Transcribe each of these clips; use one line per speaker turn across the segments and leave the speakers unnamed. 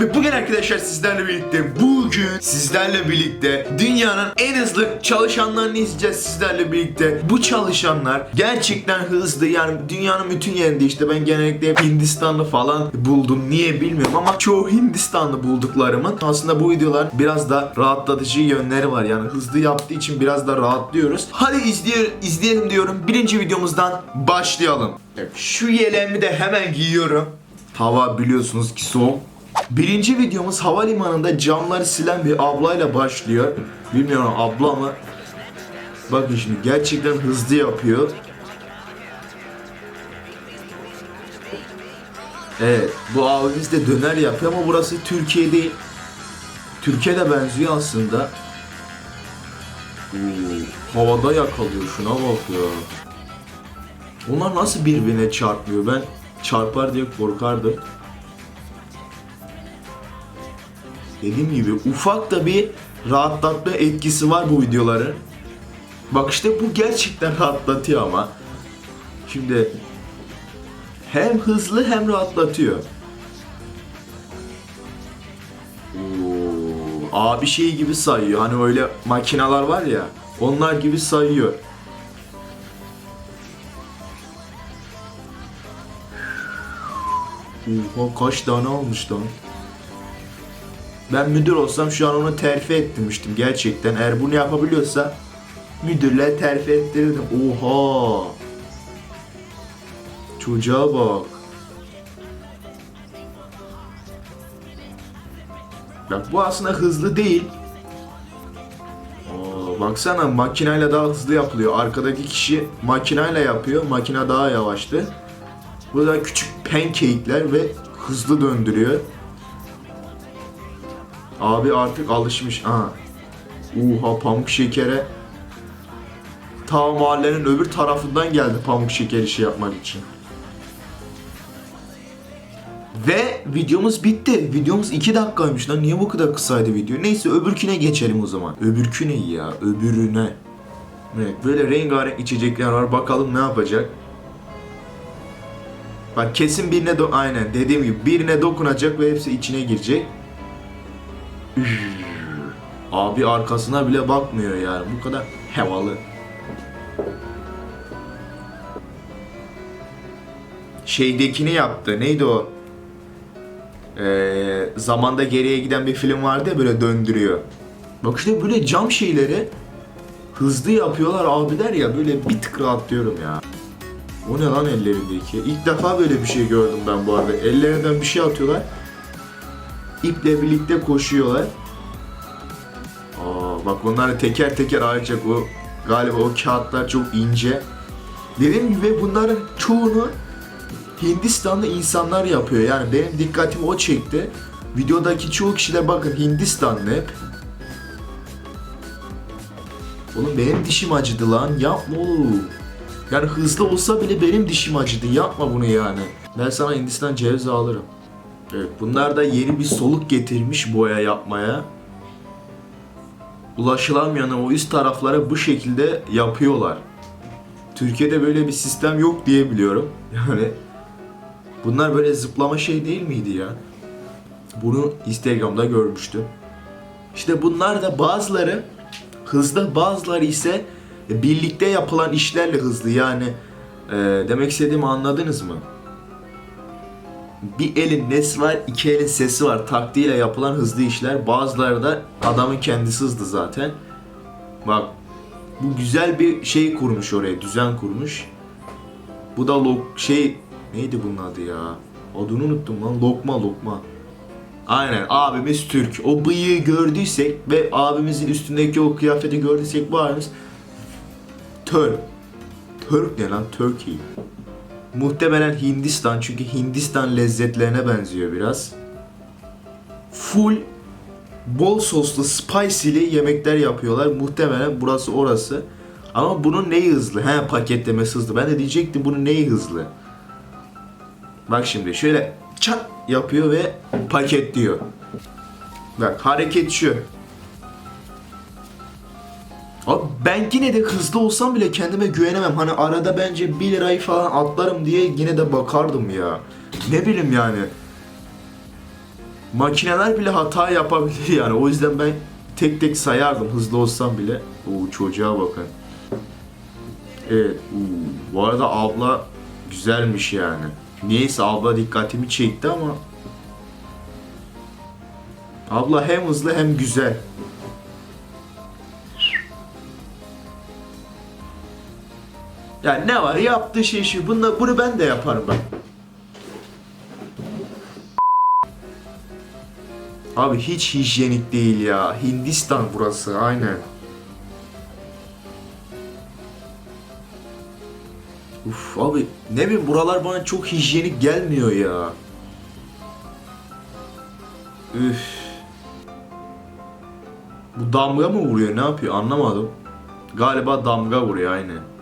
Ve bugün arkadaşlar sizlerle birlikte bugün sizlerle birlikte dünyanın en hızlı çalışanlarını izleyeceğiz sizlerle birlikte. Bu çalışanlar gerçekten hızlı yani dünyanın bütün yerinde işte ben genellikle hep Hindistanlı falan buldum. Niye bilmiyorum ama çoğu Hindistanlı bulduklarımın aslında bu videolar biraz da rahatlatıcı yönleri var. Yani hızlı yaptığı için biraz da rahatlıyoruz. Hadi izleyelim, izleyelim diyorum. Birinci videomuzdan başlayalım. Şu yeleğimi de hemen giyiyorum. Hava biliyorsunuz ki soğuk. Birinci videomuz havalimanında camları silen bir ablayla başlıyor. Bilmiyorum abla mı? Bakın şimdi gerçekten hızlı yapıyor. Evet bu abimiz de döner yapıyor ama burası Türkiye değil. Türkiye'de benziyor aslında. Oo, havada yakalıyor şuna bak ya. Onlar nasıl birbirine çarpmıyor ben çarpar diye korkardım. Dediğim gibi ufak da bir rahatlatma etkisi var bu videoların. Bak işte bu gerçekten rahatlatıyor ama. Şimdi hem hızlı hem rahatlatıyor. Oo, abi şey gibi sayıyor. Hani öyle makineler var ya. Onlar gibi sayıyor. Oha kaç tane almış lan. Ben müdür olsam şu an onu terfi ettirmiştim gerçekten. Eğer bunu yapabiliyorsa müdürle terfi ettirirdim. Oha. Çocuğa bak. Bak bu aslında hızlı değil. Oo, baksana makineyle daha hızlı yapılıyor. Arkadaki kişi makineyle yapıyor. Makine daha yavaştı. Bu da küçük pancake'ler ve hızlı döndürüyor. Abi artık alışmış. Aha. Uha pamuk şekere. Ta mahallenin öbür tarafından geldi pamuk şeker işi yapmak için. Ve videomuz bitti. Videomuz 2 dakikaymış lan. Niye bu kadar kısaydı video? Neyse öbürküne geçelim o zaman. Öbürkü ne ya? Öbürüne. Evet böyle rengarenk içecekler var. Bakalım ne yapacak. Bak kesin birine do aynen dediğim gibi birine dokunacak ve hepsi içine girecek. Abi arkasına bile bakmıyor yani. Bu kadar havalı. Şeydekini yaptı. Neydi o? Ee, zamanda geriye giden bir film vardı ya böyle döndürüyor. Bak işte böyle cam şeyleri hızlı yapıyorlar abiler ya böyle bir tık rahatlıyorum ya. O ne lan ellerindeki? İlk defa böyle bir şey gördüm ben bu arada. Ellerinden bir şey atıyorlar. İple birlikte koşuyorlar. Aa, bak onları teker teker ayıracak o galiba o kağıtlar çok ince. Dediğim gibi bunların çoğunu Hindistanlı insanlar yapıyor. Yani benim dikkatimi o çekti. Videodaki çoğu kişi de bakın Hindistanlı hep. Oğlum benim dişim acıdı lan. Yapma oğlum. Yani hızlı olsa bile benim dişim acıdı. Yapma bunu yani. Ben sana Hindistan cevizi alırım. Evet bunlar da yeni bir soluk getirmiş boya yapmaya. Ulaşılamayan o üst taraflara bu şekilde yapıyorlar. Türkiye'de böyle bir sistem yok diye biliyorum. Yani bunlar böyle zıplama şey değil miydi ya? Bunu Instagram'da görmüştüm. İşte bunlar da bazıları hızlı bazıları ise birlikte yapılan işlerle hızlı yani e, demek istediğimi anladınız mı? Bir elin nesi var, iki elin sesi var. Taktiğiyle yapılan hızlı işler. Bazıları da adamın kendisi hızlı zaten. Bak bu güzel bir şey kurmuş oraya, düzen kurmuş. Bu da lok şey neydi bunun adı ya? Adını unuttum lan. Lokma lokma. Aynen abimiz Türk. O bıyığı gördüysek ve abimizin üstündeki o kıyafeti gördüysek bu abimiz Türk. Türk ne lan? Turkey. Muhtemelen Hindistan çünkü Hindistan lezzetlerine benziyor biraz. Full bol soslu spicy'li yemekler yapıyorlar. Muhtemelen burası orası. Ama bunun neyi hızlı? He paketlemesi hızlı. Ben de diyecektim bunun neyi hızlı? Bak şimdi şöyle çat yapıyor ve paketliyor. Bak hareket şu. Abi ben yine de hızlı olsam bile kendime güvenemem. Hani arada bence 1 lirayı falan atlarım diye yine de bakardım ya. Ne bileyim yani. makineler bile hata yapabilir yani. O yüzden ben tek tek sayardım hızlı olsam bile. Oo çocuğa bakın. Evet. oo, Bu arada abla güzelmiş yani. Niyeyse abla dikkatimi çekti ama Abla hem hızlı hem güzel. Yani ne var yaptığı şey şu. Bunu, bunu ben de yaparım bak. Abi hiç hijyenik değil ya. Hindistan burası aynen. Uf abi ne bileyim buralar bana çok hijyenik gelmiyor ya. Üf. Bu damga mı vuruyor ne yapıyor anlamadım. Galiba damga vuruyor aynen.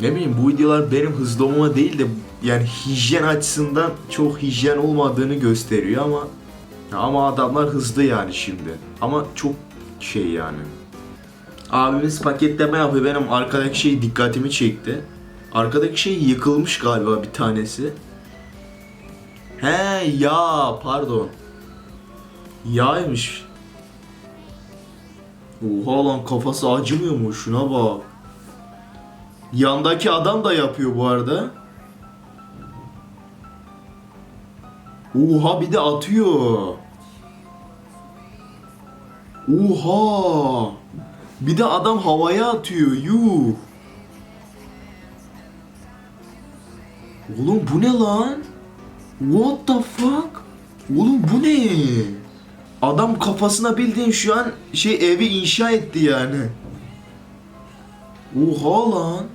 Ne bileyim bu videolar benim hızlı olmama değil de yani hijyen açısından çok hijyen olmadığını gösteriyor ama ama adamlar hızlı yani şimdi. Ama çok şey yani. Abimiz paketleme yapıyor. Benim arkadaki şey dikkatimi çekti. Arkadaki şey yıkılmış galiba bir tanesi. He ya pardon. Yağymış. Oha lan kafası acımıyor mu? Şuna bak. Yandaki adam da yapıyor bu arada. Oha bir de atıyor. Oha. Bir de adam havaya atıyor. Yuh. Oğlum bu ne lan? What the fuck? Oğlum bu ne? Adam kafasına bildiğin şu an şey evi inşa etti yani. Oha lan.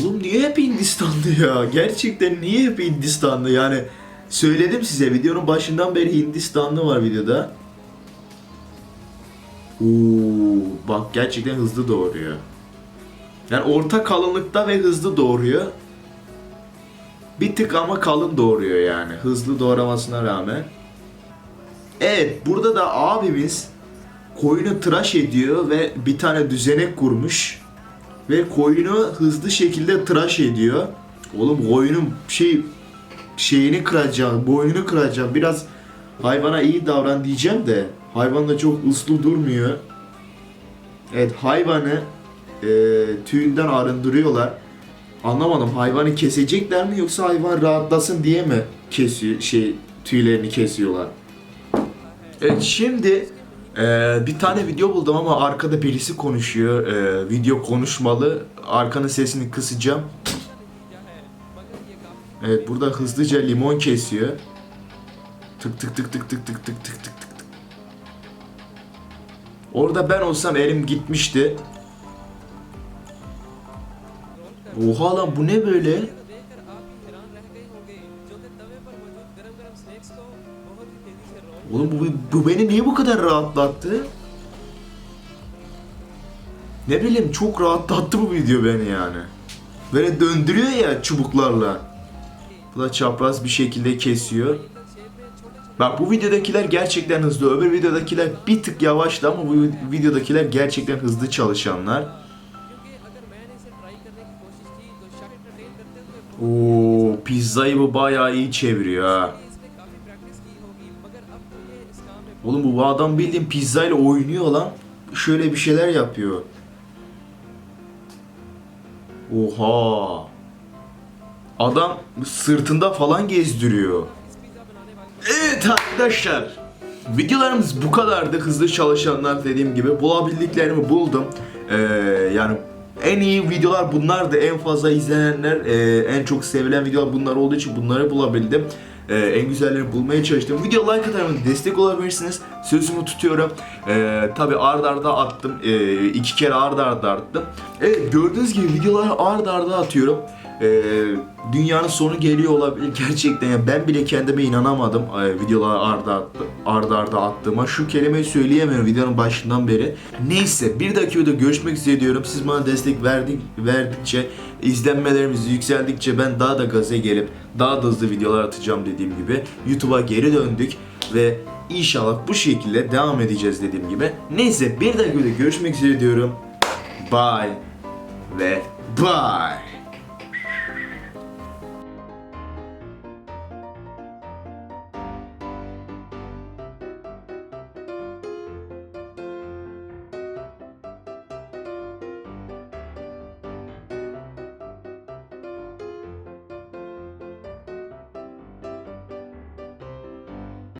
Oğlum niye hep Hindistan'da ya? Gerçekten niye hep Hindistan'da yani? Söyledim size videonun başından beri Hindistanlı var videoda. Oo, bak gerçekten hızlı doğuruyor. Yani orta kalınlıkta ve hızlı doğuruyor. Bir tık ama kalın doğuruyor yani. Hızlı doğramasına rağmen. Evet burada da abimiz koyunu tıraş ediyor ve bir tane düzenek kurmuş. Ve koyunu hızlı şekilde tıraş ediyor. Oğlum koyunun şey şeyini kıracağım, boynunu kıracağım. Biraz hayvana iyi davran diyeceğim de hayvan da çok uslu durmuyor. Evet hayvanı e, tüyünden arındırıyorlar. Anlamadım hayvanı kesecekler mi yoksa hayvan rahatlasın diye mi kesiyor şey tüylerini kesiyorlar? Evet şimdi e, bir tane video buldum ama arkada birisi konuşuyor. E, video konuşmalı. Arkanın sesini kısacağım. Evet burada hızlıca limon kesiyor. Tık tık tık tık tık tık tık tık tık tık. Orada ben olsam elim gitmişti. Oha lan bu ne böyle? Oğlum bu, bu beni niye bu kadar rahatlattı? Ne bileyim çok rahatlattı bu video beni yani. Böyle döndürüyor ya çubuklarla. Bu da çapraz bir şekilde kesiyor. Bak bu videodakiler gerçekten hızlı. Öbür videodakiler bir tık yavaştı ama bu videodakiler gerçekten hızlı çalışanlar. Oo, pizzayı bu bayağı iyi çeviriyor ha. Oğlum bu adam bildiğin pizzayla oynuyor lan. Şöyle bir şeyler yapıyor. Oha. Adam sırtında falan gezdiriyor. Evet arkadaşlar. Videolarımız bu kadardı. Hızlı çalışanlar dediğim gibi bulabildiklerimi buldum. Ee, yani en iyi videolar bunlardı. En fazla izlenenler, e, en çok sevilen videolar bunlar olduğu için bunları bulabildim. Ee, en güzellerini bulmaya çalıştım. Video like atarım, destek olabilirsiniz. Sözümü tutuyorum. Ee, Tabi ard arda attım. Ee, iki kere ard arda attım. Evet gördüğünüz gibi videoları ard arda atıyorum. Ee, dünyanın sonu geliyor olabilir gerçekten. Yani ben bile kendime inanamadım ee, videoları arda, attı, arda arda attığıma. Şu kelimeyi söyleyemiyorum videonun başından beri. Neyse bir dahaki videoda görüşmek üzere diyorum. Siz bana destek verdik, verdikçe, izlenmelerimiz yükseldikçe ben daha da gaza gelip daha da hızlı videolar atacağım dediğim gibi. YouTube'a geri döndük ve inşallah bu şekilde devam edeceğiz dediğim gibi. Neyse bir dahaki videoda görüşmek üzere diyorum. Bye ve bye.